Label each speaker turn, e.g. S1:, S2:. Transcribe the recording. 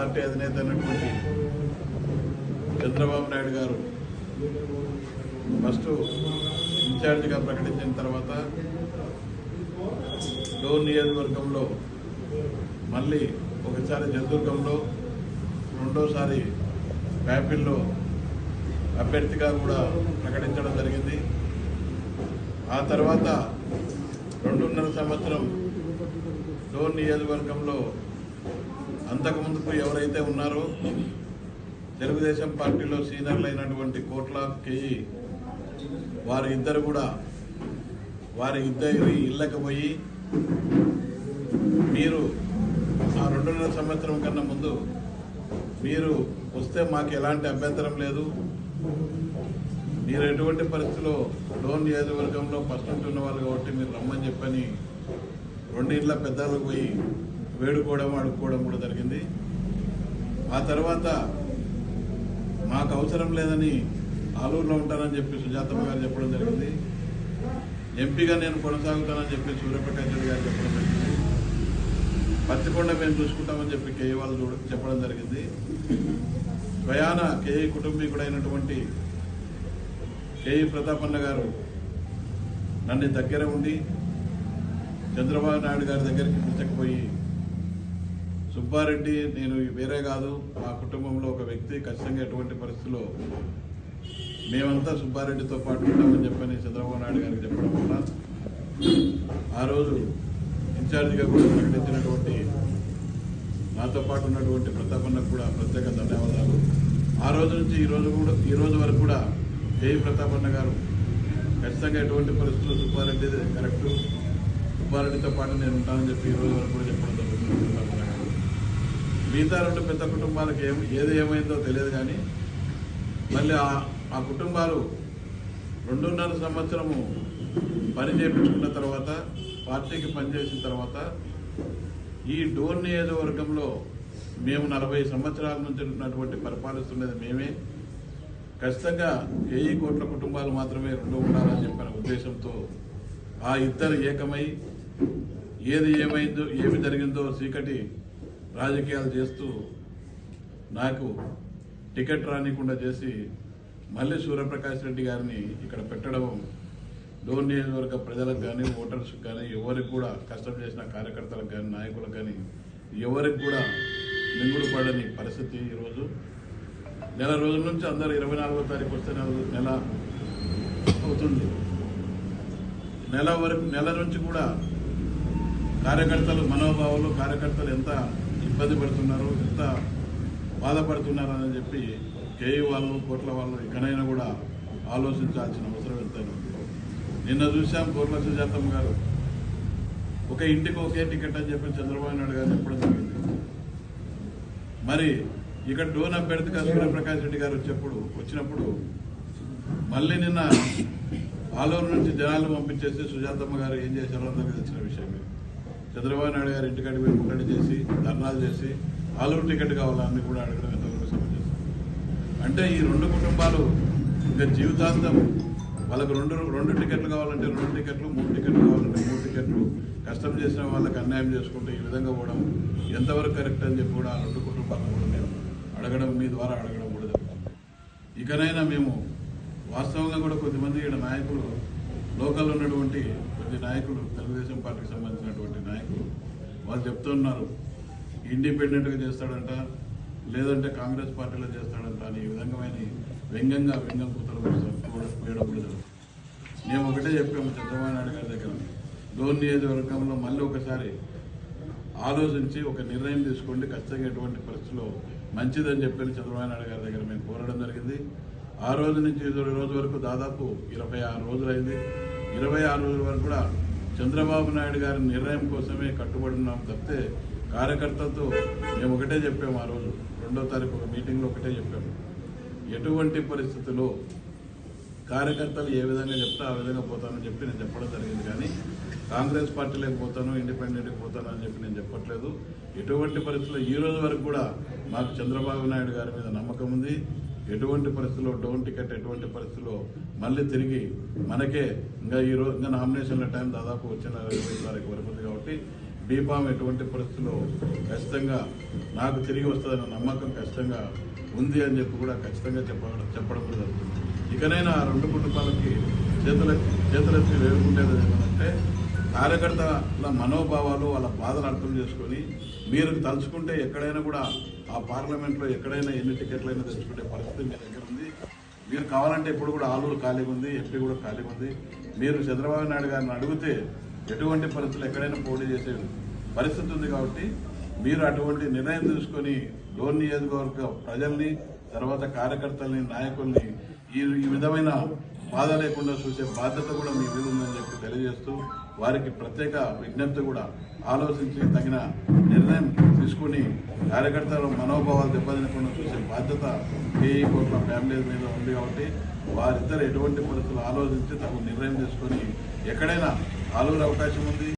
S1: Party అధినేత అయినటువంటి చంద్రబాబు నాయుడు గారు ఫస్ట్ ఇన్ఛార్జిగా ప్రకటించిన తర్వాత డోర్ నియోజకవర్గంలో మళ్ళీ ఒకసారి జంతుర్గంలో రెండోసారి వ్యాపిల్లో అభ్యర్థిగా కూడా ప్రకటించడం జరిగింది. ఆ తర్వాత రెండున్నర సంవత్సరం డోర్ నియోజకవర్గంలో అంతకుముందుకు ఎవరైతే ఉన్నారో తెలుగుదేశం పార్టీలో సీనియర్లు అయినటువంటి కోట్ల కేయి వారి ఇద్దరు కూడా వారి ఇద్దరి ఇళ్ళకి పోయి మీరు ఆ రెండున్నర సంవత్సరం కన్నా ముందు మీరు వస్తే మాకు ఎలాంటి అభ్యంతరం లేదు. మీరు ఎటువంటి పరిస్థితిలో లోన్ నియోజకవర్గంలో ఫస్ట్ ఉంటున్న వాళ్ళు కాబట్టి మీరు రమ్మని చెప్పని రెండింట్ల పెద్దలకు పోయి వేడుకోవడం అడుక్కోవడం కూడా జరిగింది. ఆ తర్వాత మాకు అవసరం లేదని ఆలూరులో ఉంటానని చెప్పి సుజాతమ్మ గారు చెప్పడం జరిగింది. ఎంపీగా నేను కొనసాగుతానని చెప్పి సూర్యప్రకాష్ గారు చెప్పడం జరిగింది. పత్తికొండ మేము చూసుకుంటామని చెప్పి కేఏ వాళ్ళు చూడ- చెప్పడం జరిగింది. స్వయాన కేఏ కుటుంబీకుడైనటువంటి కేఈ ప్రతాపన్న గారు నన్ను దగ్గర ఉండి చంద్రబాబు నాయుడు గారి దగ్గరికి పిలిచకపోయి సుబ్బారెడ్డి నేను వేరే కాదు. మా కుటుంబంలో ఒక వ్యక్తి ఖచ్చితంగా ఎటువంటి పరిస్థితిలో మేమంతా సుబ్బారెడ్డితో పాటు ఉంటామని చెప్పని చంద్రబాబు నాయుడు గారికి చెప్పడం వల్ల ఆ రోజు ఇన్ఛార్జిగా కూడా ప్రకటించినటువంటి నాతో పాటు ఉన్నటువంటి ప్రతాపన్నకు కూడా ప్రత్యేక ధన్యవాదాలు. ఆ రోజు నుంచి ఈ రోజు కూడా ఈ రోజు వరకు కూడా దేవి ప్రతాపన్న గారు. ఖచ్చితంగా ఎటువంటి పరిస్థితులు సుబ్బారెడ్డి కరెక్ట్? సుబ్బారెడ్డితో పాటు నేను ఉంటానని చెప్పి ఈ రోజు వరకు కూడా చెప్పడం జరుగుతుంది. మిగతా రెండు పెద్ద కుటుంబాలకు ఏం ఏది ఏమైందో తెలియదు కానీ మళ్ళీ ఆ ఆ కుటుంబాలు రెండున్నర సంవత్సరము పని చేయించుకున్న తర్వాత పార్టీకి పనిచేసిన తర్వాత ఈ డోర్ నియోజకవర్గంలో మేము నలభై సంవత్సరాల నుంచి ఉన్నటువంటి పరిపాలిస్తున్నది మేమే. ఖచ్చితంగా వెయ్యి కోట్ల కుటుంబాలు మాత్రమే రెండు ఉండాలని చెప్పిన ఉద్దేశంతో ఆ ఇద్దరు ఏకమై ఏది ఏమైందో ఏమి జరిగిందో చీకటి రాజకీయాలు చేస్తూ నాకు టికెట్ రానికుండా చేసి మళ్ళీ సూర్యప్రకాష్ రెడ్డి గారిని ఇక్కడ పెట్టడం డోర్ నియోజకవర్గ ప్రజలకు కానీ ఓటర్స్కి కానీ ఎవరికి కూడా కష్టం చేసిన కార్యకర్తలకు కానీ నాయకులకు కానీ ఎవరికి కూడా మింగుడు పడని పరిస్థితి ఈరోజు. నెల రోజుల నుంచి అందరు ఇరవై నాలుగో తారీఖు వస్తే నెల నెల అవుతుంది. నెల వరకు నెల నుంచి కూడా కార్యకర్తలు మనోభావాలు కార్యకర్తలు ఎంత ఇబ్బంది పడుతున్నారు ఎంత బాధపడుతున్నారు అని చెప్పి కేయూ వాళ్ళు కోట్ల వాళ్ళు ఇకనైనా కూడా ఆలోచించాల్సిన అవసరం ఎంతైనా ఉంది. నిన్న చూసాం కోట్ల సుజాతమ్మ గారు. ఒక ఇంటికి ఒకే టికెట్ అని చెప్పి చంద్రబాబు నాయుడు గారు చెప్పడం జరిగింది. మరి ఇక్కడ డోన్ అభ్యర్థిగా సూర్యప్రకాష్ రెడ్డి గారు వచ్చేప్పుడు వచ్చినప్పుడు మళ్ళీ నిన్న ఆలూరు నుంచి జనాలు పంపించేసి సుజాతమ్మ గారు ఏం చేశారో అందరికీ తెలిసిన విషయమే. చంద్రబాబు నాయుడు గారు ఇంటికాడి పోయి ముట్టడి చేసి ధర్నాలు చేసి ఆలూరు టికెట్ కావాలని కూడా అడగడం ఎంతవరకు సమంజసం అంటే ఈ రెండు కుటుంబాలు ఇంకా జీవితాంతం వాళ్ళకు రెండు రెండు టికెట్లు కావాలంటే రెండు టికెట్లు మూడు టికెట్లు కావాలంటే మూడు టికెట్లు కష్టం చేసిన వాళ్ళకి అన్యాయం చేసుకుంటూ ఈ విధంగా పోవడం ఎంతవరకు కరెక్ట్ అని చెప్పి కూడా ఆ రెండు కుటుంబాలను కూడా మేము అడగడం మీ ద్వారా అడగడం కూడా జరుగుతుంది. ఇకనైనా మేము వాస్తవంగా కూడా కొద్దిమంది ఇక్కడ నాయకులు లోకల్ ఉన్నటువంటి పార్టీ నాయకులు తెలుగుదేశం పార్టీకి సంబంధించినటువంటి నాయకులు వాళ్ళు చెప్తున్నారు ఇండిపెండెంట్గా చేస్తాడంట లేదంటే కాంగ్రెస్ పార్టీలో చేస్తాడంట అని ఈ విధంగా వ్యంగ్యంగా వ్యంగ్యం కూతలు పోయడం వేయడం కూడా మేము ఒకటే చెప్పాము చంద్రబాబు నాయుడు గారి దగ్గర. డోర్ నియోజకవర్గంలో మళ్ళీ ఒకసారి ఆలోచించి ఒక నిర్ణయం తీసుకోండి ఖచ్చితంగా ఎటువంటి పరిస్థితిలో మంచిదని చెప్పి చంద్రబాబు నాయుడు గారి దగ్గర మేము కోరడం జరిగింది. ఆ రోజు నుంచి రోజు వరకు దాదాపు ఇరవై ఆరు రోజులు అయింది ఇరవై ఆరు రోజుల వరకు కూడా చంద్రబాబు నాయుడు గారి నిర్ణయం కోసమే కట్టుబడి ఉన్నాం తప్పితే కార్యకర్తలతో మేము ఒకటే చెప్పాము ఆ రోజు. రెండో తారీఖు ఒక మీటింగ్లో ఒకటే చెప్పాము ఎటువంటి పరిస్థితుల్లో కార్యకర్తలు ఏ విధంగా చెప్తే ఆ విధంగా పోతానని చెప్పి నేను చెప్పడం జరిగింది. కానీ కాంగ్రెస్ పార్టీలోకి పోతాను ఇండిపెండెంట్కి పోతాను అని చెప్పి నేను చెప్పట్లేదు. ఎటువంటి పరిస్థితుల్లో ఈ రోజు వరకు కూడా మాకు చంద్రబాబు నాయుడు గారి మీద నమ్మకం ఉంది. ఎటువంటి పరిస్థితుల్లో డోన్ టికెట్ ఎటువంటి పరిస్థితుల్లో మళ్ళీ తిరిగి మనకే ఇంకా ఈ రోజు ఇంకా నామినేషన్ల టైం దాదాపు వచ్చిన ఇరవై తారీఖు వరకు ఉంది కాబట్టి బీఫామ్ ఎటువంటి పరిస్థితుల్లో ఖచ్చితంగా నాకు తిరిగి వస్తుందన్న నమ్మకం ఖచ్చితంగా ఉంది అని చెప్పి కూడా ఖచ్చితంగా చెప్పడం చెప్పడం కూడా జరుగుతుంది. ఇకనైనా ఆ రెండు కుటుంబాలకి చేతుల చేతులెత్తి వేడుకుంటేది ఏమనంటే కార్యకర్తల మనోభావాలు వాళ్ళ బాధలు అర్థం చేసుకొని మీరు తలుచుకుంటే ఎక్కడైనా కూడా ఆ పార్లమెంట్లో ఎక్కడైనా ఎన్ని టికెట్లైనా తెచ్చుకునే పరిస్థితి మీ దగ్గర ఉంది. మీరు కావాలంటే ఇప్పుడు కూడా ఆలూరు ఖాళీగా ఉంది ఎంపీ కూడా ఖాళీగా ఉంది. మీరు చంద్రబాబు నాయుడు గారిని అడిగితే ఎటువంటి పరిస్థితులు ఎక్కడైనా పోటీ చేసే పరిస్థితి ఉంది కాబట్టి మీరు అటువంటి నిర్ణయం తీసుకొని డోర్ నియోజకవర్గ ప్రజల్ని తర్వాత కార్యకర్తల్ని నాయకుల్ని ఈ ఈ విధమైన బాధ లేకుండా చూసే బాధ్యత కూడా మీ మీద ఉందని చెప్పి తెలియజేస్తూ వారికి ప్రత్యేక విజ్ఞప్తి కూడా ఆలోచించి తగిన నిర్ణయం తీసుకుని కార్యకర్తల మనోభావాలు దెబ్బతినకుండా చూసే బాధ్యత కేఈ కోట్ల ఫ్యామిలీ మీద ఉంది కాబట్టి వారిద్దరు ఎటువంటి పరిస్థితులు ఆలోచించి తగు నిర్ణయం తీసుకొని ఎక్కడైనా ఆలూరు అవకాశం ఉంది.